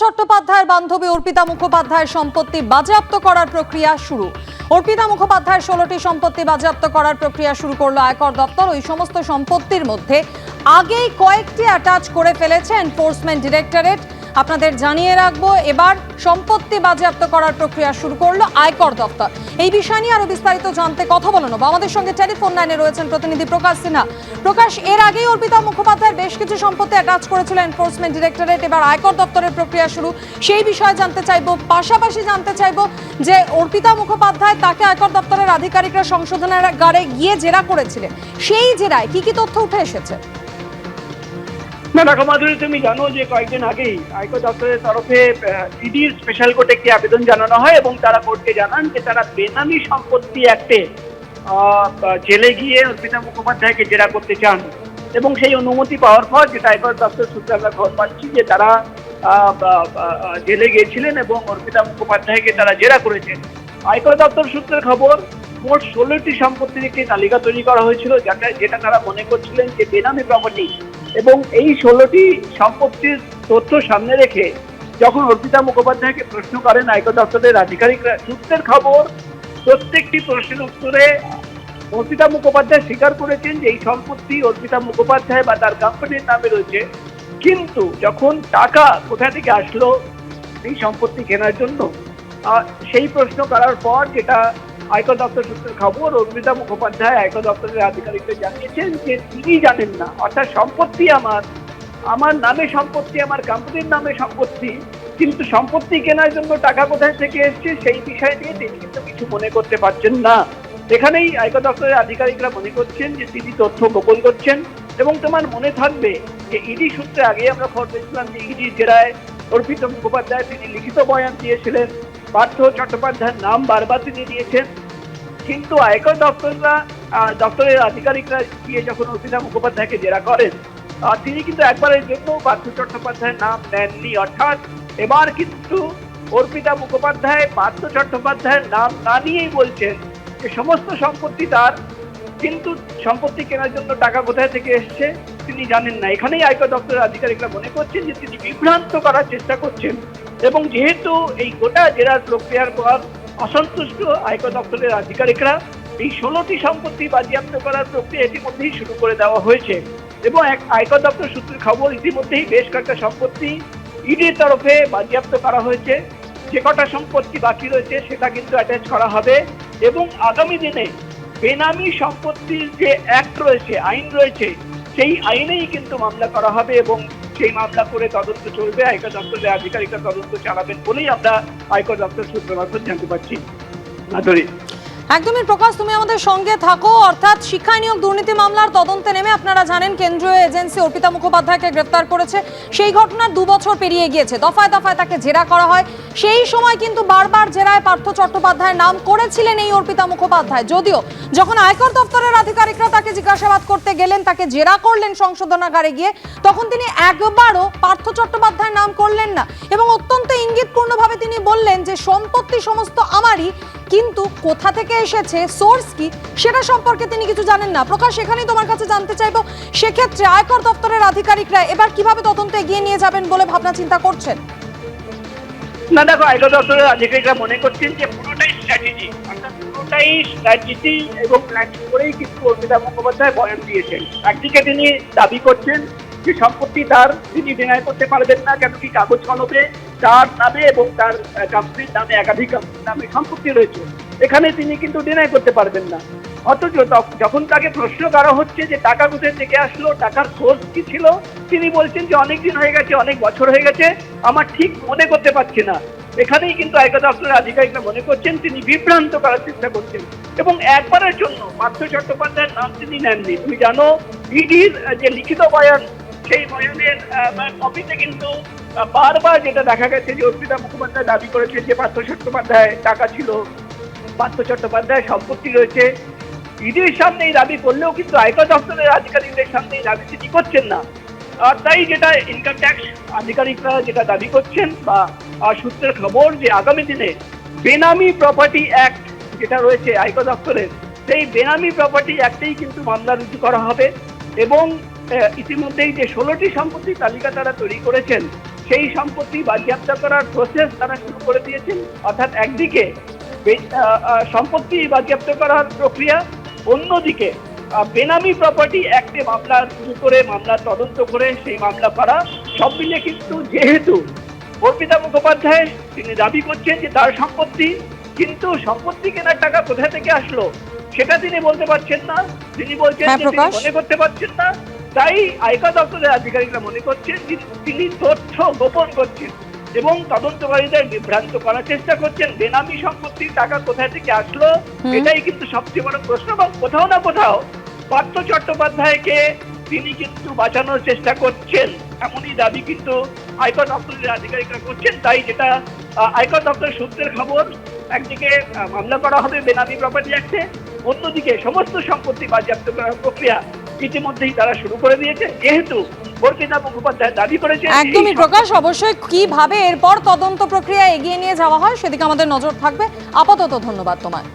চট্টোপাধ্যায়ের বান্ধবী অর্পিতা মুখোপাধ্যায়ের সম্পত্তি বাজেয়াপ্ত করার প্রক্রিয়া শুরু। অর্পিতা মুখোপাধ্যায়ের ষোলোটি সম্পত্তি বাজেয়াপ্ত করার প্রক্রিয়া শুরু করল আয়কর দপ্তর। ওই সমস্ত সম্পত্তির মধ্যে আগেই কয়েকটি অ্যাটাচ করে ফেলেছে এনফোর্সমেন্ট ডিরেক্টরেট আপনাদের জানিয়ে রাখব, এবার সম্পত্তি বাজেয়াপ্ত করার প্রক্রিয়া শুরু করল আয়কর দপ্তর। এই বিষয় নিয়ে আরও বিস্তারিত জানতে কথা বলে বা আমাদের সঙ্গে টেলিফোন লাইনে রয়েছেন প্রতিনিধি প্রকাশ সিনহা। প্রকাশ, এর আগেই অর্পিতা মুখোপাধ্যায় বেশ কিছু সম্পত্তি অ্যাটাচ করেছিল এনফোর্সমেন্ট ডিরেক্টরেট এবার আয়কর দপ্তরের প্রক্রিয়া শুরু। সেই বিষয়ে জানতে চাইব, পাশাপাশি জানতে চাইব যে অর্পিতা মুখোপাধ্যায় তাকে আয়কর দপ্তরের আধিকারিকরা সংশোধনের সংশোধনাগারে গিয়ে জেরা করেছিলেন। সেই জেরায় কি কি তথ্য উঠে এসেছে? না দেখো মাধুরী তুমি জানো যে কয়েকদিন আগেই আয়কর দপ্তরের তরফে ইডির স্পেশাল কোর্টে একটি আবেদন জানানো হয় এবং তারা কোর্টকে জানান যে তারা বেনামি সম্পত্তি অ্যাক্টে জেলে গিয়ে অর্পিতা মুখোপাধ্যায়কে জেরা করতে চান এবং সেই অনুমতি পাওয়ার পর যেটা আয়কর দপ্তর সূত্রে আমরা খবর পাচ্ছি যে তারা জেলে গিয়েছিলেন এবং অর্পিতা মুখোপাধ্যায়কে তারা জেরা করেছেন। আয়কর দপ্তর সূত্রের খবর মোট ষোলোটি সম্পত্তির একটি তালিকা তৈরি করা হয়েছিল যেটা যেটা তারা মনে করছিলেন যে বেনামি প্রপার্টি। এবং এই ষোলোটি সম্পত্তির তথ্য সামনে রেখে যখন অর্পিতা মুখোপাধ্যায়কে প্রশ্ন করেন আয়কর দপ্তরের আধিকারিকরা, সূত্রের খবর, প্রত্যেকটি প্রশ্নের উত্তরে অর্পিতা মুখোপাধ্যায় স্বীকার করেছেন যে এই সম্পত্তি অর্পিতা মুখোপাধ্যায় বা তার কোম্পানির নামে রয়েছে। কিন্তু যখন টাকা কোথা থেকে আসলো, এই সম্পত্তি কেনার জন্য? সেই প্রশ্ন করার পর যেটা আয়কর দপ্তর সূত্রের খবর, অর্পিতা মুখোপাধ্যায় আয়কর দপ্তরের আধিকারিকদের জানিয়েছেন যে তিনি জানেন না। অর্থাৎ সম্পত্তি আমার। আমার নামে সম্পত্তি, আমার কোম্পানির নামে সম্পত্তি। কিন্তু সম্পত্তি কেনার জন্য টাকা কোথায় থেকে এসছে সেই বিষয় নিয়ে তিনি কিন্তু কিছু মনে করতে পারছেন না। এখানেই আয়কর দপ্তরের আধিকারিকরা মনে করছেন যে তিনি তথ্য গোপন করছেন এবং তোমার মনে থাকবে যে ইডি সূত্রে আগে আমরা খবর পেয়েছিলাম যে ইডি জেরায় অর্পিত মুখোপাধ্যায় তিনি লিখিত বয়ান দিয়েছিলেন। পার্থ চট্টোপাধ্যায়ের নাম বারবার তিনি দিয়েছেন। কিন্তু আয়কর দপ্তররা দপ্তরের আধিকারিকরা গিয়ে যখন অর্পিতা মুখোপাধ্যায়কে জেরা করেন তিনি কিন্তু একবারের জন্য পার্থ চট্টোপাধ্যায়ের নাম নেননি। অর্থাৎ এবার কিন্তু অর্পিতা মুখোপাধ্যায় পার্থ চট্টোপাধ্যায়ের নাম না নিয়েই বলছেন যে সমস্ত সম্পত্তি তার, কিন্তু সম্পত্তি কেনার জন্য টাকা কোথায় থেকে এসছে তিনি জানেন না। এখানেই আয়কর দপ্তরের আধিকারিকরা মনে করছেন যে তিনি বিভ্রান্ত করার চেষ্টা করছেন এবং যেহেতু এই গোটা জেরার প্রক্রিয়ার পর অসন্তুষ্ট আয়কর দপ্তরের আধিকারিকরা এই ষোলোটি সম্পত্তি বাজেয়াপ্ত করার প্রক্রিয়া ইতিমধ্যেই শুরু করে দেওয়া হয়েছে এবং এক আয়কর দপ্তর সূত্রের খবর, ইতিমধ্যেই বেশ কয়েকটা সম্পত্তি ইডির তরফে বাজেয়াপ্ত করা হয়েছে। যে কটা সম্পত্তি বাকি রয়েছে, সেটা কিন্তু অ্যাটাচ করা হবে এবং আগামী দিনে বেনামি সম্পত্তির যে অ্যাক্ট রয়েছে, আইন রয়েছে, সেই আইনেই কিন্তু মামলা করা হবে এবং সেই মামলা করে তদন্ত চলবে আয়কর দপ্তরের আধিকারিকরা তদন্ত চালাবেন বলেই আমরা আয়কর দপ্তর সূত্র মারফত জানতে পারছি। মাধুরী। একদমই প্রকাশ, তুমি আমাদের সঙ্গে থাকো। অর্থাৎ শিক্ষা নিয়োগ দুর্নীতি মামলার তদন্তে নেমে আপনারা জানেন, কেন্দ্রীয় এজেন্সি অর্পিতা মুখোপাধ্যায়কে গ্রেপ্তার করেছে। সেই ঘটনার দু বছর পেরিয়ে গিয়েছে। দফায় দফায় তাকে জেরা করা হয়। সেই সময় কিন্তু বারবার জেরায় পার্থ চট্টোপাধ্যায়ের নাম করেছিলেন এই অর্পিতা মুখোপাধ্যায়। যদিও যখন আয়কর দপ্তরের আধিকারিকরা তাকে জিজ্ঞাসাবাদ করতে গেলেন, তাকে জেরা করলেন সংশোধনাগারে গিয়ে, তখন তিনি একবারও পার্থ চট্টোপাধ্যায়ের নাম করলেন না এবং অত্যন্ত ইঙ্গিতপূর্ণভাবে তিনি বললেন যে, সম্পত্তি সমস্ত আমারই, কিন্তু কোথা থেকে এসেছে, সোর্স কি, সেটা সম্পর্কে তিনি কিছু জানেন না। প্রকাশ এখানেই তোমার কাছে জানতে চাইব, সেক্ষেত্রে আয়কর দপ্তরের আধিকারিকরা এবার কীভাবে তদন্ত এগিয়ে নিয়ে যাবেন বলে ভাবনা চিন্তা করছেন? না, দেখো আয়কর দপ্তরের আধিকারিকরা মনে করছেন যে পুরোটাই স্ট্র্যাটেজি অর্থাৎ পুরোটাই স্ট্র্যাটেজি এবং প্ল্যানিং করেই কিন্তু অর্পিতা মুখোপাধ্যায় বয়ান দিয়েছেন। একদিকে তিনি দাবি করছেন যে সম্পত্তি তার তিনি ডিনাই করতে পারবেন না, কেন কি কাগজ কলমে তার নামে এবং তার কোম্পানির নামে, একাধিক নামে সম্পত্তি রয়েছে। এখানে তিনি কিন্তু ডিনাই করতে পারবেন না। অথচ যখন তাকে প্রশ্ন করা হচ্ছে যে টাকা কোথায় থেকে আসলো, টাকার সোর্স কি ছিল, তিনি বলছেন যে অনেক দিন হয়ে গেছে, অনেক বছর হয়ে গেছে, আমার ঠিক মনে করতে পারছি না। এখানেই কিন্তু আয়কর দপ্তরের আধিকারিকরা মনে করছেন, তিনি বিভ্রান্ত করার চেষ্টা করছেন। এবং একবারের জন্য পার্থ চট্টোপাধ্যায়ের নাম তিনি নেননি। তুমি জানো ইডির যে লিখিত বয়ান, সেই বয়ানের কপিতে কিন্তু বারবার যেটা দেখা গেছে যে অর্পিতা মুখোপাধ্যায় দাবি করেছে যে পার্থ চট্টোপাধ্যায় টাকা ছিল, পার্থ চট্টোপাধ্যায় সম্পত্তি রয়েছে ইডির সামনে এই দাবি করলেও কিন্তু আয়কর দপ্তরের আধিকারিকদের সামনে এই দাবি তিনি করছেন না। আর তাই যেটা ইনকাম ট্যাক্স আধিকারিকরা যেটা দাবি করছেন বা সূত্রের খবর যে আগামী দিনে বেনামি প্রপার্টি অ্যাক্ট যেটা রয়েছে আয়কর দপ্তরের, সেই বেনামি প্রপার্টি অ্যাক্টেই কিন্তু মামলা রুজু করা হবে এবং ইতিমধ্যেই যে ষোলোটি সম্পত্তির তালিকা তারা তৈরি করেছেন, সেই সম্পত্তি বাজেয়াপ্ত করার প্রসেস তারা শুরু করে দিয়েছেন। অর্থাৎ একদিকে সম্পত্তি বাজেয়াপ্ত করার প্রক্রিয়া অন্যদিকে বেনামি প্রপার্টি অ্যাক্টে মামলা শুরু করে মামলা তদন্ত করে সেই মামলা করা সব মিলিয়ে কিন্তু যেহেতু অর্পিতা মুখোপাধ্যায় তিনি দাবি করছেন যে তার সম্পত্তি কিন্তু সম্পত্তি কেনার টাকা কোথা থেকে আসলো সেটা তিনি বলতে পারছেন না। তিনি বলছেন হ্যাঁ, যে তিনি মনে করতে পারছেন না। তাই আয়কর দপ্তরের আধিকারিকরা মনে করছেন যে তিনি তথ্য গোপন করছেন। এবং তদন্তকারীদের বিভ্রান্ত করার চেষ্টা করছেন। বেনামি সম্পত্তির টাকা কোথায় থেকে আসলো এটাই কিন্তু সবচেয়ে বড় প্রশ্ন এবং কোথাও না কোথাও পার্থ চট্টোপাধ্যায়কে তিনি কিন্তু বাঁচানোর চেষ্টা করছেন। এমনই দাবি কিন্তু আয়কর দপ্তরের আধিকারিকরা করছেন। তাই যেটা আয়কর দপ্তরের সূত্রের খবর একদিকে মামলা করা হবে বেনামি প্রপার্টি অ্যাক্টে অন্যদিকে সমস্ত সম্পত্তি বাজেয়াপ্ত করার প্রক্রিয়া ইতিমধ্যেই তারা শুরু করে দিয়েছে। যেহেতু বর্কিনাম মুখোপাধ্যায় দাবি করেছে একদমই প্রকাশ অবশ্যই কীভাবে এরপর তদন্ত প্রক্রিয়া এগিয়ে নিয়ে যাওয়া হয় সেদিকে আমাদের নজর থাকবে। আপাতত ধন্যবাদ তোমায়।